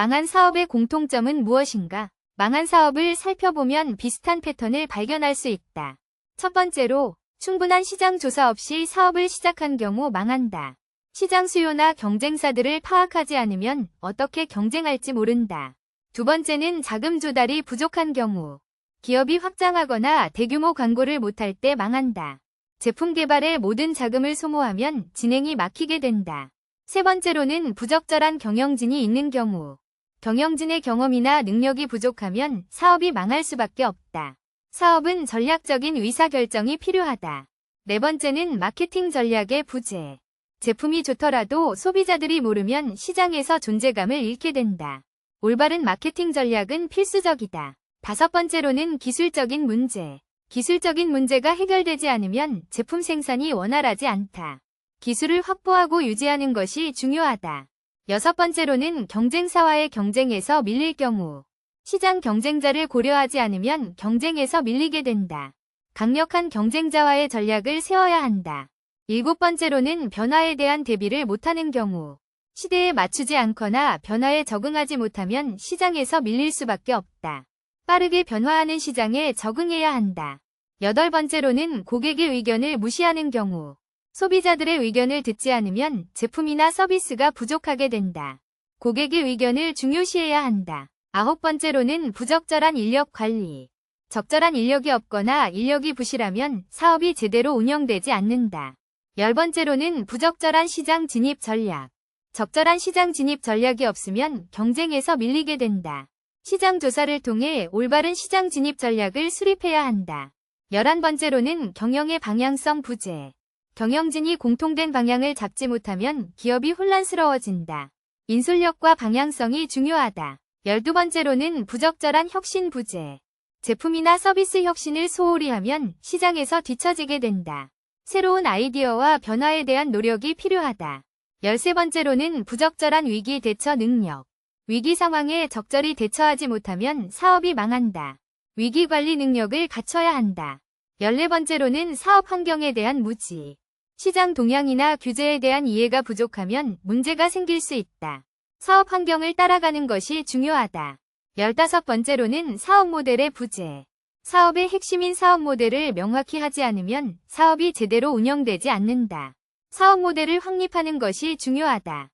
망한 사업의 공통점은 무엇인가? 망한 사업을 살펴보면 비슷한 패턴을 발견할 수 있다. 첫 번째로, 충분한 시장 조사 없이 사업을 시작한 경우 망한다. 시장 수요나 경쟁사들을 파악하지 않으면 어떻게 경쟁할지 모른다. 두 번째는 자금 조달이 부족한 경우. 기업이 확장하거나 대규모 광고를 못할 때 망한다. 제품 개발에 모든 자금을 소모하면 진행이 막히게 된다. 세 번째로는 부적절한 경영진이 있는 경우. 경영진의 경험이나 능력이 부족하면 사업이 망할 수밖에 없다. 사업은 전략적인 의사결정이 필요하다. 네 번째는 마케팅 전략의 부재. 제품이 좋더라도 소비자들이 모르면 시장에서 존재감을 잃게 된다. 올바른 마케팅 전략은 필수적이다. 다섯 번째로는 기술적인 문제. 기술적인 문제가 해결되지 않으면 제품 생산이 원활하지 않다. 기술을 확보하고 유지하는 것이 중요하다. 여섯 번째로는 경쟁사와의 경쟁에서 밀릴 경우. 시장 경쟁자를 고려하지 않으면 경쟁에서 밀리게 된다. 강력한 경쟁자와의 전략을 세워야 한다. 일곱 번째로는 변화에 대한 대비를 못하는 경우. 시대에 맞추지 않거나 변화에 적응하지 못하면 시장에서 밀릴 수밖에 없다. 빠르게 변화하는 시장에 적응해야 한다. 여덟 번째로는 고객의 의견을 무시하는 경우. 소비자들의 의견을 듣지 않으면 제품이나 서비스가 부족하게 된다. 고객의 의견을 중요시해야 한다. 아홉 번째로는 부적절한 인력 관리. 적절한 인력이 없거나 인력이 부실하면 사업이 제대로 운영되지 않는다. 열 번째로는 부적절한 시장 진입 전략. 적절한 시장 진입 전략이 없으면 경쟁에서 밀리게 된다. 시장 조사를 통해 올바른 시장 진입 전략을 수립해야 한다. 열한 번째로는 경영의 방향성 부재. 경영진이 공통된 방향을 잡지 못하면 기업이 혼란스러워진다. 인솔력과 방향성이 중요하다. 열두 번째로는 부적절한 혁신 부재. 제품이나 서비스 혁신을 소홀히 하면 시장에서 뒤처지게 된다. 새로운 아이디어와 변화에 대한 노력이 필요하다. 열세 번째로는 부적절한 위기 대처 능력. 위기 상황에 적절히 대처하지 못하면 사업이 망한다. 위기 관리 능력을 갖춰야 한다. 열네 번째로는 사업 환경에 대한 무지. 시장 동향이나 규제에 대한 이해가 부족하면 문제가 생길 수 있다. 사업 환경을 따라가는 것이 중요하다. 열다섯 번째로는 사업 모델의 부재. 사업의 핵심인 사업 모델을 명확히 하지 않으면 사업이 제대로 운영되지 않는다. 사업 모델을 확립하는 것이 중요하다.